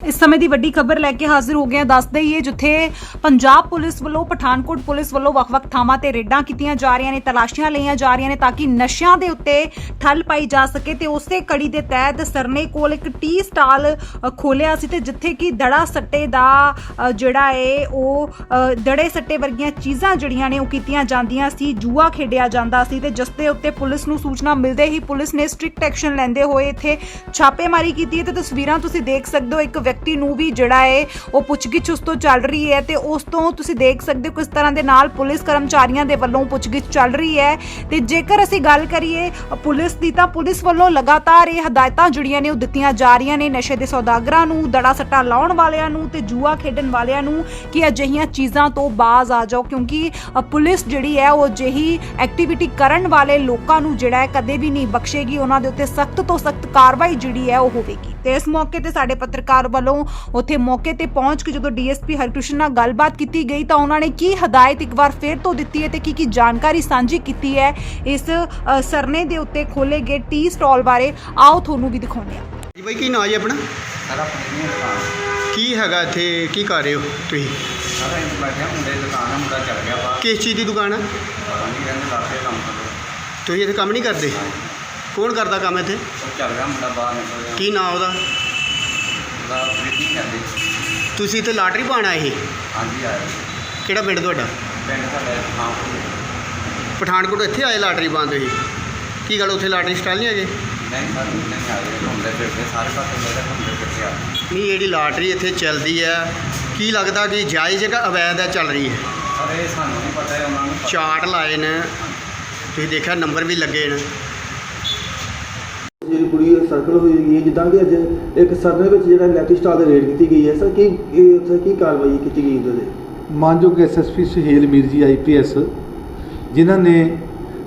ਇਸ ਸਮੇਂ ਦੀ ਵੱਡੀ ਖਬਰ ਲੈ ਕੇ ਹਾਜ਼ਰ ਹੋ ਗਏ ਹਾਂ। ਦੱਸ ਦਈਏ ਜਿੱਥੇ ਪੰਜਾਬ ਪੁਲਿਸ ਵੱਲੋਂ ਪਠਾਨਕੋਟ ਪੁਲਿਸ ਵੱਲੋਂ ਵੱਖ-ਵੱਖ ਥਾਵਾਂ ਤੇ ਰੇਡਾਂ ਕੀਤੀਆਂ ਜਾ ਰਹੀਆਂ ਨੇ ਤਲਾਸ਼ੀਆਂ ਲਈਆਂ ਜਾ ਰਹੀਆਂ ਨੇ ਤਾਂ ਕਿ ਨਸ਼ਿਆਂ ਦੇ ਉੱਤੇ ਠੱਲ ਪਾਈ ਜਾ ਸਕੇ ਤੇ ਉਸੇ ਕੜੀ ਦੇ ਤਹਿਤ ਸਰਨੇ ਕੋਲ ਇੱਕ ਟੀ ਸਟਾਲ ਅ, ਖੋਲਿਆ ਸੀ ਤੇ ਜਿੱਥੇ ਕਿ ਦੜਾ ਸੱਟੇ ਦਾ ਜਿਹੜਾ ਏ ਉਹ ਦੜੇ ਸੱਟੇ ਵਰਗੀਆਂ ਚੀਜ਼ਾਂ ਜਿਹੜੀਆਂ ਨੇ ਉਹ ਕੀਤੀਆਂ ਜਾਂਦੀਆਂ ਸੀ ਜੂਆ ਖੇਡਿਆ ਜਾਂਦਾ ਸੀ ਤੇ ਜਿਸ ਦੇ ਉੱਤੇ ਪੁਲਿਸ ਨੂੰ ਸੂਚਨਾ ਮਿਲਦੇ ਹੀ ਪੁਲਿਸ ਨੇ ਸਟ੍ਰਿਕਟ ਐਕਸ਼ਨ ਲੈਂਦੇ ਹੋਏ ਇੱਥੇ ਛਾਪੇਮਾਰੀ ਕੀਤੀ ਹੈ ਤੇ ਤਸਵੀਰਾਂ ਤੁਸੀਂ ਦੇਖ ਸਕਦੇ ਹੋ ਇੱਕ ਵਿਅਕਤੀ ਨੂੰ ਵੀ ਜਿਹੜਾ ਹੈ ਉਹ ਪੁੱਛਗਿੱਛ ਉਸ ਤੋਂ ਚੱਲ ਰਹੀ ਹੈ ਤੇ ਉਸ ਤੋਂ ਤੁਸੀਂ ਦੇਖ ਸਕਦੇ ਹੋ ਕਿਸ ਤਰ੍ਹਾਂ ਦੇ ਨਾਲ ਪੁਲਿਸ ਕਰਮਚਾਰੀਆਂ ਦੇ ਵੱਲੋਂ ਪੁੱਛਗਿੱਛ ਚੱਲ ਰਹੀ ਹੈ ਤੇ ਜੇਕਰ ਅਸੀਂ ਗੱਲ ਕਰੀਏ, ਪੁਲਿਸ ਦੀ ਤਾਂ ਪੁਲਿਸ ਵੱਲੋਂ ਲਗਾਤਾਰ ਇਹ ਹਦਾਇਤਾਂ ਜਿਹੜੀਆਂ ਨੇ ਉਹ ਦਿੱਤੀਆਂ ਜਾ ਰਹੀਆਂ ਨੇ ਨਸ਼ੇ ਦੇ ਸੌਦਾਗਰਾਂ ਨੂੰ, ਦੜਾ ਸੱਟਾ ਲਾਉਣ ਵਾਲਿਆਂ ਨੂੰ ਤੇ ਜੂਆ ਖੇਡਣ ਵਾਲਿਆਂ ਨੂੰ ਕਿ ਅਜਿਹੀਆਂ ਚੀਜ਼ਾਂ ਤੋਂ ਬਾਜ਼ ਆ ਜਾਓ ਕਿਉਂਕਿ ਪੁਲਿਸ ਜਿਹੜੀ ਹੈ ਉਹ ਅਜਿਹੀ ਐਕਟੀਵਿਟੀ ਕਰਨ ਵਾਲੇ ਲੋਕਾਂ ਨੂੰ ਜਿਹੜਾ ਹੈ ਕਦੇ ਵੀ ਨਹੀਂ ਬਖਸ਼ੇਗੀ, ਉਹਨਾਂ ਦੇ ਉੱਤੇ ਸਖਤ ਤੋਂ ਸਖਤ ਕਾਰਵਾਈ ਜਿਹੜੀ ਹੈ ਉਹ ਹੋਵੇਗੀ। ਤੇ ਇਸ ਮੌਕੇ ਤੇ ਸਾਡੇ ਪੱਤਰਕਾਰ ਵੱਲੋਂ ਉੱਥੇ ਮੌਕੇ ਤੇ ਪਹੁੰਚ ਕੇ ਜਦੋਂ ਡੀਐਸਪੀ ਹਰਕ੍ਰਿਸ਼ਨ ਨਾਲ ਗੱਲਬਾਤ ਕੀਤੀ ਗਈ ਤਾਂ ਉਹਨਾਂ ਨੇ ਕੀ ਹਦਾਇਤ ਇੱਕ ਵਾਰ ਫੇਰ ਤੋਂ ਦਿੱਤੀ ਹੈ ਤੇ ਕੀ ਕੀ ਜਾਣਕਾਰੀ ਸਾਂਝੀ ਕੀਤੀ ਹੈ ਇਸ ਸਰਨੇ ਦੇ ਉੱਤੇ ਖੋਲੇ ਗਏ ਟੀ ਸਟਾਲ ਬਾਰੇ ਆਓ ਤੁਹਾਨੂੰ ਵੀ ਦਿਖਾਉਂਦੇ ਹਾਂ। ਜੀ ਬਾਈ ਕੀ ਨਾਂ ਜੀ ਆਪਣਾ? ਸਾਰਾ ਆਪਣੀ ਦੁਕਾਨ ਕੀ ਹੈਗਾ ਇੱਥੇ? ਕੀ ਕਰ ਰਹੇ ਹੋ ਤੁਸੀਂ? ਸਾਰਾ ਇੰਜ ਬੈਠਿਆ ਮੁੰਡੇ ਦੀ ਦੁਕਾਨ ਆ ਮੁੰਡਾ ਚੱਲ ਗਿਆ ਬਾਹਰ। ਕਿਸ ਚੀਜ਼ ਦੀ ਦੁਕਾਨ ਹੈ ਪਤਾ ਨਹੀਂ ਕਹਿੰਦੇ ਲਾਗੇ ਕੰਮ ਕਰੋ ਤੁਸੀਂ ਇੱਥੇ ਕੰਮ ਨਹੀਂ ਕਰਦੇ? ਕੌਣ ਕਰਦਾ ਕੰਮ ਇੱਥੇ? ਉਹ ਚੱਲ ਗਿਆ ਮੁੰਡਾ ਬਾਹਰ ਨਿਕਲ ਗਿਆ। ਕੀ ਨਾਂ ਉਹਦਾ? ਉਹਦਾ ਪ੍ਰੀਤੀ ਕਹਿੰਦੇ ਤੁਸੀਂ ਇੱਥੇ ਲਾਟਰੀ ਪਾਣਾ ਇਹ ਹਾਂਜੀ ਆਇਆ ਕਿਹੜਾ ਪਿੰਡ ਤੁਹਾਡਾ? ਪਿੰਡ ਸਾਡਾ ਥਾਂ ਪਠਾਨਕੋਟ ਇੱਥੇ ਆਏ ਲਾਟਰੀ ਪਾਉਣ ਤੁਸੀਂ? ਕੀ ਗੱਲ ਉੱਥੇ ਲਾਟਰੀ ਸਟਾਲ ਨਹੀਂ ਹੈਗੇ? ਨਹੀਂ ਸਰ ਨਹੀਂ ਆਏ। ਘੁੰਮਦੇ ਫਿਰਦੇ ਸਾਰੇ ਪਾਸੇ ਮੇਰੇ ਘੁੰਮਦੇ ਫਿਰਦੇ ਆ। ਨਹੀਂ ਜਿਹੜੀ ਲਾਟਰੀ ਇੱਥੇ ਚੱਲਦੀ ਹੈ ਕੀ ਲੱਗਦਾ ਕਿ ਜਾਇਜ਼ ਹੈ ਕਿ ਅਵੈਧ ਹੈ ਚੱਲ ਰਹੀ ਹੈ? ਇਹ ਸਾਨੂੰ ਨਹੀਂ ਪਤਾ ਹੈ ਉਹਨਾਂ ਨੂੰ ਪਤਾ। ਚਾਰਟ ਲਾਏ ਨੇ। ਤੁਸੀਂ ਦੇਖਿਆ ਨੰਬਰ ਵੀ ਲੱਗੇ ਨੇ। ਜਿਹੜੀ ਕੁੜੀ ਸਰਕਲ ਹੋਈ ਗਈ ਜਿੱਦਾਂ ਕਿ ਅੱਜ ਇੱਕ ਸਰਨੇ ਵਿੱਚ ਜਿਹੜਾ ਲੈਟੀ ਸਟਾਲ ਦੇ ਰੇਡ ਕੀਤੀ ਗਈ ਹੈ, ਸਰ, ਕੀ ਇਹ ਉੱਥੇ ਕੀ ਕਾਰਵਾਈ ਕੀਤੀ ਗਈ ਉਹਦੇ ਤੇ ਮਾਨਯੋਗ ਐਸਐਸਪੀ ਸੁਹੇਲ ਮੀਰ ਜੀ ਆਈਪੀਐਸ ਜਿਨ੍ਹਾਂ ਨੇ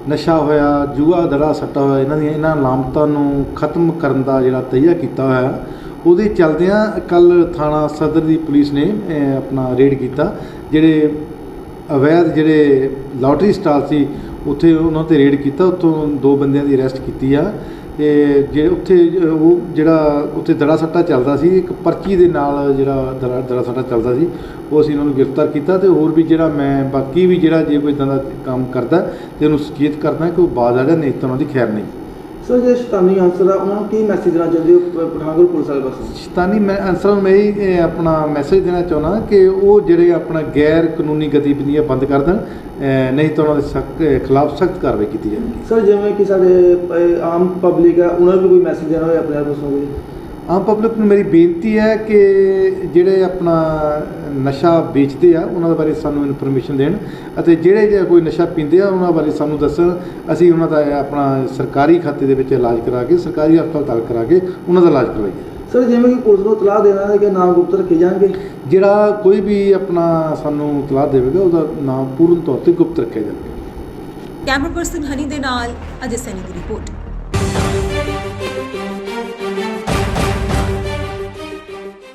ਨਸ਼ਾ ਹੋਇਆ, ਜੂਆ, ਦੜਾ, ਸੱਟਾ ਹੋਇਆ, ਇਹਨਾਂ ਦੀਆਂ ਇਹਨਾਂ ਲਾਮਤਾਂ ਨੂੰ ਖਤਮ ਕਰਨ ਦਾ ਜਿਹੜਾ ਤਈਆ ਕੀਤਾ ਹੋਇਆ, ਉਹਦੇ ਚਲਦਿਆਂ ਕੱਲ ਥਾਣਾ ਸਦਰ ਦੀ ਪੁਲਿਸ ਨੇ ਆਪਣਾ ਰੇਡ ਕੀਤਾ, ਜਿਹੜੇ ਅਵੈਧ ਜਿਹੜੇ ਲਾਟਰੀ ਸਟਾਲ ਸੀ, ਉੱਥੇ ਉਹਨਾਂ ਤੇ ਰੇਡ ਕੀਤਾ, ਉੱਥੋਂ ਦੋ ਬੰਦਿਆਂ ਦੀ ਅਰੈਸਟ ਕੀਤੀ ਆ। ਅਤੇ ਜੇ ਉੱਥੇ, ਉਹ ਜਿਹੜਾ ਉੱਥੇ ਦੜਾ ਸੱਟਾ ਚੱਲਦਾ ਸੀ, ਇੱਕ ਪਰਚੀ ਦੇ ਨਾਲ ਜਿਹੜਾ ਦੜਾ ਦੜਾ ਸੱਟਾ ਚੱਲਦਾ ਸੀ, ਉਹ ਅਸੀਂ ਉਹਨਾਂ ਨੂੰ ਗ੍ਰਿਫਤਾਰ ਕੀਤਾ ਅਤੇ ਹੋਰ ਵੀ ਜਿਹੜਾ ਮੈਂ, ਬਾਕੀ ਵੀ ਜਿਹੜਾ ਜੇ ਕੋਈ ਇੱਦਾਂ ਦਾ ਕੰਮ ਕਰਦਾ ਅਤੇ ਉਹਨੂੰ ਸੁਚੇਤ ਕਰਦਾ ਕਿ ਉਹ ਬਾਜ਼ ਆ ਜਾ ਨਹੀਂ, ਤਾਂ ਉਹਨਾਂ ਦੀ ਖੈਰ ਨਹੀਂ। ਸਰ ਜੇ ਸ਼ਤਾਨੀ ਆਨਸਰ ਆ ਉਹਨਾਂ ਨੂੰ ਕੀ ਮੈਸੇਜ ਦੇਣਾ ਚਾਹੁੰਦੇ ਹੋ ਪਠਾਨਕੋਟ ਪੁਲਿਸ ਵਾਲੇ ਪਾਸੋਂ? ਸ਼ੈਤਾਨੀ ਮੈਂ ਅਨਸਰ ਨੂੰ ਮੈਂ ਇਹ ਆਪਣਾ ਮੈਸੇਜ ਦੇਣਾ ਚਾਹੁੰਦਾ ਕਿ ਉਹ ਜਿਹੜੇ ਆਪਣਾ ਗੈਰ ਕਾਨੂੰਨੀ ਗਤੀਵਿਧੀਆਂ ਬੰਦ ਕਰ ਦੇਣ ਨਹੀਂ ਤਾਂ ਉਹਨਾਂ ਦੇ ਸਖਤ ਖਿਲਾਫ ਸਖਤ ਕਾਰਵਾਈ ਕੀਤੀ ਜਾਵੇਗੀ ਸਰ ਜਿਵੇਂ ਕਿ ਸਾਡੇ ਆਮ ਪਬਲਿਕ ਹੈ ਉਹਨਾਂ ਨੂੰ ਵੀ ਕੋਈ ਮੈਸੇਜ ਦੇਣਾ ਹੋਵੇ ਆਪਣੇ ਆਪ ਕੋਈ ਆਮ ਪਬਲਿਕ ਨੂੰ ਮੇਰੀ ਬੇਨਤੀ ਹੈ ਕਿ ਜਿਹੜੇ ਆਪਣਾ ਨਸ਼ਾ ਵੇਚਦੇ ਆ ਉਹਨਾਂ ਦੇ ਬਾਰੇ ਸਾਨੂੰ ਇਨਫੋਰਮੇਸ਼ਨ ਦੇਣ ਅਤੇ ਜਿਹੜੇ ਜੇ ਕੋਈ ਨਸ਼ਾ ਪੀਂਦੇ ਆ ਉਹਨਾਂ ਬਾਰੇ ਸਾਨੂੰ ਦੱਸਣ। ਅਸੀਂ ਉਹਨਾਂ ਦਾ ਆਪਣਾ ਸਰਕਾਰੀ ਖਾਤੇ ਦੇ ਵਿੱਚ ਇਲਾਜ ਕਰਾ ਕੇ ਸਰਕਾਰੀ ਹਸਪਤਾਲ ਕਰਾ ਕੇ ਉਹਨਾਂ ਦਾ ਇਲਾਜ ਕਰਵਾਈਏ। ਸਰ ਜਿਵੇਂ ਕਿ ਪੁਲਿਸ ਨੂੰ ਇਤਲਾਹ ਦੇਣਾ ਹੈ ਕਿ ਨਾਮ ਗੁਪਤ ਰੱਖੇ ਜਾਣਗੇ। ਜਿਹੜਾ ਕੋਈ ਵੀ ਆਪਣਾ ਸਾਨੂੰ ਇਤਲਾਹ ਦੇਵੇਗਾ ਉਹਦਾ ਨਾਮ ਪੂਰਨ ਤੌਰ ਤੇ ਗੁਪਤ ਰੱਖਿਆ ਜਾਵੇਗਾ। ਕੈਮਰਾ ਪਰਸਨ ਹਨੀ ਦੇ ਨਾਲ ਅਜੇ ਸੈਨੀ ਦੀ ਰਿਪੋਰਟ।